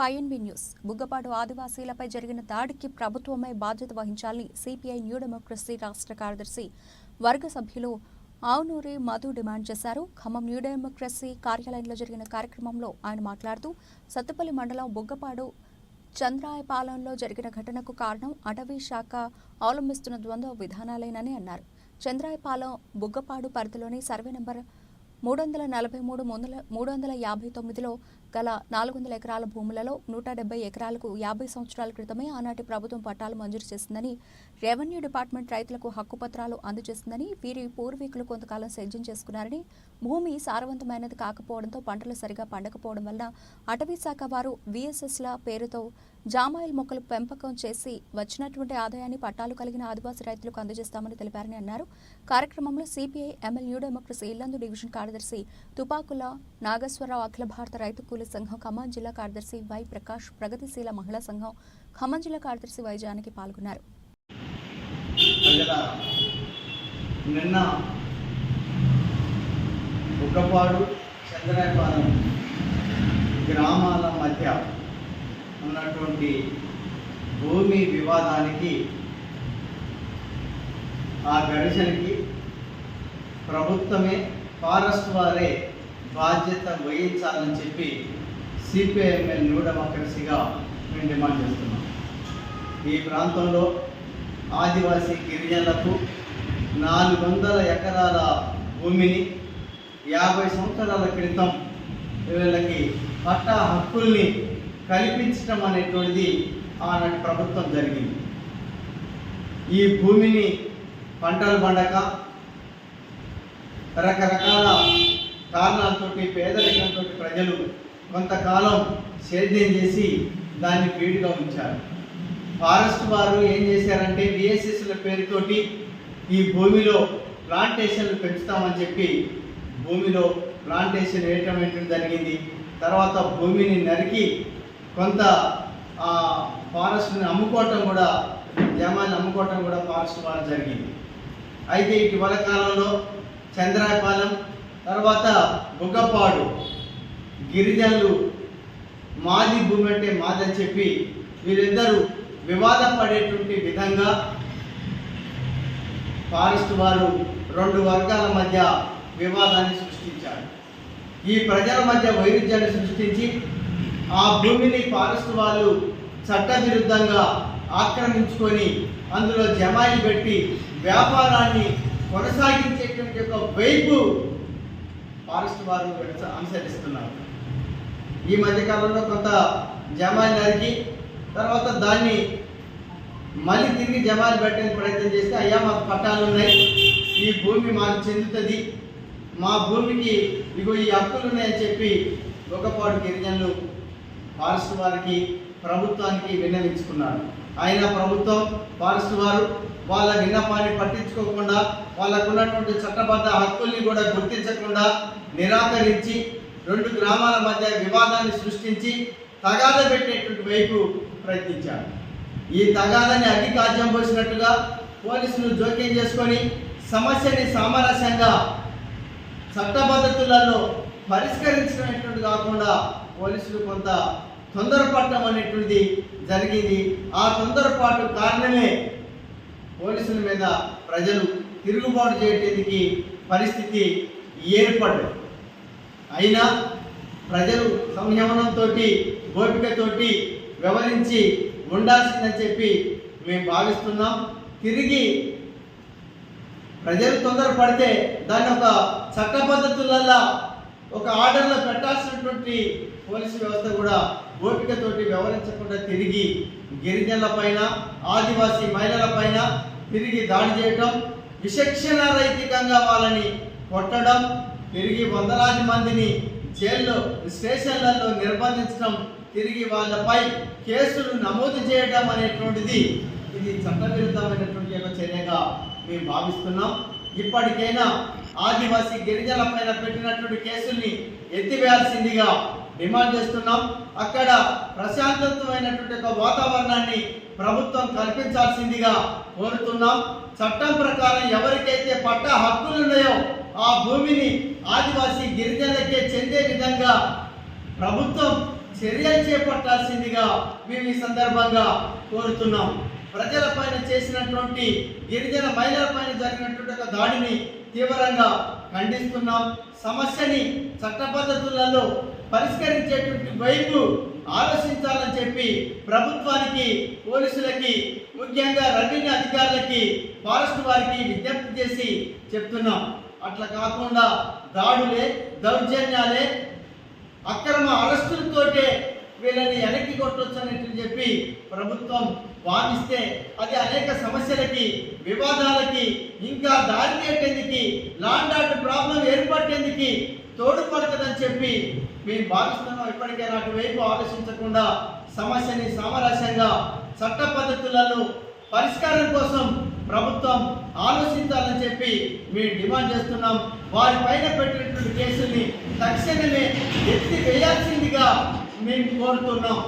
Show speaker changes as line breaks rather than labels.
Welcome INB news. Buggapadu ఆదివాసీలపై జరిగిన దాడికి ప్రభుత్వమే బాధ్యత వహించాలని సిపిఐ న్యూ డెమోక్రసీ రాష్ట్ర కార్యదర్శి వర్గ సభ్యులు ఆవునూరి మధు డిమాండ్ చేశారు. ఖమ్మం న్యూ డెమోక్రసీ కార్యాలయంలో జరిగిన కార్యక్రమంలో ఆయన మాట్లాడుతూ సత్తుపల్లి మండలం బుగ్గపాడు చంద్రాయపాలెంలో జరిగిన ఘటనకు కారణం అటవీ శాఖ అవలంబిస్తున్న ద్వంద్వ విధానాలేనని అన్నారు. చంద్రాయపాలెం బుగ్గపాడు పరిధిలోని సర్వే నెంబర్ మూడు వందల నలభై మూడు మూడు వందల యాభై తొమ్మిదిలో గల నాలుగు వందల ఎకరాల భూములలో నూట డెబ్బై ఎకరాలకు యాభై సంవత్సరాల క్రితమే ఆనాటి ప్రభుత్వం పట్టాలు మంజూరు చేసిందని రెవెన్యూ డిపార్ట్మెంట్ రైతులకు హక్కుపత్రాలు అందజేసిందని వీరి పూర్వీకులు కొంతకాలం సేద్యం చేసుకున్నారని భూమి సారవంతమైనది కాకపోవడంతో పంటలు సరిగా పండకపోవడం వలన అటవీ శాఖ వారు విఎస్ఎస్ల పేరుతో జామాయిల్ మొక్కలు పెంపకం చేసి వచ్చినటువంటి ఆదాయాన్ని పట్టాలు కలిగిన ఆదివాసీ రైతులకు అందజేస్తామని తెలిపారని అన్నారు. కార్యక్రమంలో CPI ML new democracy Yellandu division కార్యదర్శి తుపాకుల నాగేశ్వరరావు అఖిల భారత రైతు కూలీ సంఘం ఖమ్మం జిల్లా కార్యదర్శి వై ప్రకాష్ ప్రగతిశీల మహిళా సంఘం ఖమ్మం జిల్లా కార్యదర్శి వై జానకి పాల్గొన్నారు.
నిన్న బుగ్గపాడు చంద్రాయపాలెం గ్రామాల మధ్య ఉన్నటువంటి భూమి వివాదానికి ఆ గడిచలకి ప్రభుత్వమే ఫారెస్ట్ వారే బాధ్యత వహించాలని చెప్పి సిపిఐఎంఎల్ న్యూ డెమోక్రసీగా మేము డిమాండ్ చేస్తున్నాం. ఈ ప్రాంతంలో ఆదివాసీ గిరిజనులకు నాలుగు వందల ఎకరాల భూమిని యాభై సంవత్సరాల క్రితం వీళ్ళకి పట్టా హక్కుల్ని కల్పించడం అనేటువంటిది ఆనాటి ప్రభుత్వం జరిగింది. ఈ భూమిని పంటలు పండక రకరకాల కారణాలతోటి పేదరికంతో ప్రజలు కొంతకాలం సేద్యం చేసి దాన్ని పీడుగా ఉంచారు. ఫారెస్ట్ వారు ఏం చేశారంటే విఎస్ఎస్ల పేరుతోటి ఈ భూమిలో ప్లాంటేషన్లు పెంచుతామని చెప్పి భూమిలో ప్లాంటేషన్ వేయటం జరిగింది. తర్వాత భూమిని నరికి కొంత ఫారెస్ట్ని అమ్ముకోవటం కూడా జమాన్ని అమ్ముకోవటం కూడా ఫారెస్ట్ వారు జరిగింది. అయితే ఇటీవల కాలంలో చంద్రాపాలెం తర్వాత బుగ్గపాడు గిరిజనులు మాది భూమి అంటే మాదని చెప్పి వీరిద్దరూ వివాదం పడేటువంటి విధంగా ఫారెస్ట్ వారు రెండు వర్గాల మధ్య వివాదాన్ని సృష్టించారు. ఈ ప్రజల మధ్య వైరుధ్యాన్ని సృష్టించి ఆ భూమిని ఫారెస్ట్ వాళ్ళు చట్టవిరుద్ధంగా ఆక్రమించుకొని అందులో జమాయి పెట్టి వ్యాపారాన్ని కొనసాగించేటువంటి ఒక వైపు ఫారెస్ట్ వారు అనుసరిస్తున్నారు. ఈ మధ్యకాలంలో కొంత జమాయి నరికి తర్వాత దాన్ని మళ్ళీ తిరిగి జమాలు పెట్టడానికి ప్రయత్నం చేస్తే అయ్యా మాకు పట్టాలు ఉన్నాయి ఈ భూమి మాకు చెందుతుంది మా భూమికి ఇగో ఈ హక్కులు ఉన్నాయని చెప్పి ఒకపాటు గిరిజనులు ఫారెస్ట్ వారికి ప్రభుత్వానికి విన్నవించుకున్నారు అయినా ప్రభుత్వం ఫారెస్ట్ వారు వాళ్ళ విన్నపాన్ని పట్టించుకోకుండా వాళ్ళకున్నటువంటి చట్టబద్ధ హక్కుల్ని కూడా గుర్తించకుండా నిరాకరించి రెండు గ్రామాల మధ్య వివాదాన్ని సృష్టించి తగాద పెట్టేటువంటి వైపు ప్రయత్నించారు. ఈ తగాదని అధికాజ్యం పోసినట్టుగా పోలీసులు జోక్యం చేసుకొని సమస్యని సామరస్యంగా చట్టబద్ధతులలో పరిష్కరించినటువంటి కాకుండా పోలీసులు కొంత తొందరపడటం అనేటువంటిది జరిగింది. ఆ తొందరపాటు కారణమే పోలీసుల మీద ప్రజలు తిరుగుబాటు చేయడానికి పరిస్థితి ఏర్పడ్డది. అయినా ప్రజలు సంయమనంతో ఓపికతోటి వ్యవహరించి ఉండాల్సిందని చెప్పి మేము భావిస్తున్నాం. తిరిగి ప్రజలు తొందరపడితే దాన్ని ఒక చట్ట పద్ధతులలో ఒక ఆర్డర్లో పెట్టాల్సినటువంటి పోలీసు వ్యవస్థ కూడా ఓపికతోటి వ్యవహరించకుండా తిరిగి గిరిజనుల పైన ఆదివాసీ మహిళల పైన తిరిగి దాడి చేయటం విచక్షణ రహితంగా వాళ్ళని కొట్టడం తిరిగి వందలాది మందిని జైల్లో స్టేషన్లలో నిర్బంధించడం తిరిగి వాళ్ళపై కేసులు నమోదు చేయడం అనేటువంటిది ఇది చట్టవిరుద్ధమైనటువంటి ఒక చర్యగా మేము భావిస్తున్నాం. ఇప్పటికైనా ఆదివాసీ గిరిజనుల పైన పెట్టినటువంటి కేసుల్ని ఎత్తివేయాల్సిందిగా డిమాండ్ చేస్తున్నాం. అక్కడ ప్రశాంతమైనటువంటి ఒక వాతావరణాన్ని ప్రభుత్వం కల్పించాల్సిందిగా కోరుతున్నాం. చట్టం ప్రకారం ఎవరికైతే పట్ట హక్కులు ఉన్నాయో ఆ భూమిని ఆదివాసీ గిరిజనులకే చెందే విధంగా ప్రభుత్వం చర్యలు చేపట్టాల్సిందిగా మేము ఈ సందర్భంగా కోరుతున్నాం. ప్రజలపైన చేసినటువంటి గిరిజన మహిళలపైన జరిగినటువంటి ఒక దాడిని తీవ్రంగా ఖండిస్తున్నాం. సమస్యని చట్ట పద్ధతులలో పరిష్కరించేటువంటి వైపు ఆలోచించాలని చెప్పి ప్రభుత్వానికి పోలీసులకి ముఖ్యంగా రెవెన్యూ అధికారులకి ఫారెస్ట్ వారికి విజ్ఞప్తి చేసి చెప్తున్నాం. అట్లా కాకుండా దాడులే దౌర్జన్యాలే అక్రమ అరెస్టులతోటే వీళ్ళని వెనక్కి కొట్టొచ్చని చెప్పి ప్రభుత్వం వాదిస్తే అది అనేక సమస్యలకి వివాదాలకి ఇంకా దారి తీయటందుకు లాండ్ ఆర్డర్ ప్రాబ్లం ఏర్పడేందుకు తోడ్పడుతుందని చెప్పి మేము భావిస్తున్నాం ఇప్పటికైనా అటువైపు ఆలోచించకుండా సమస్యని సామరస్యంగా చట్ట పద్ధతులను పరిష్కారం కోసం ప్రభుత్వం ఆలోచించాలని చెప్పి మేము డిమాండ్ చేస్తున్నాం. వారి పైన పెట్టినటువంటి కేసుల్ని తక్షణమే ఎత్తి వేయాల్సిందిగా మేము కోరుతున్నాం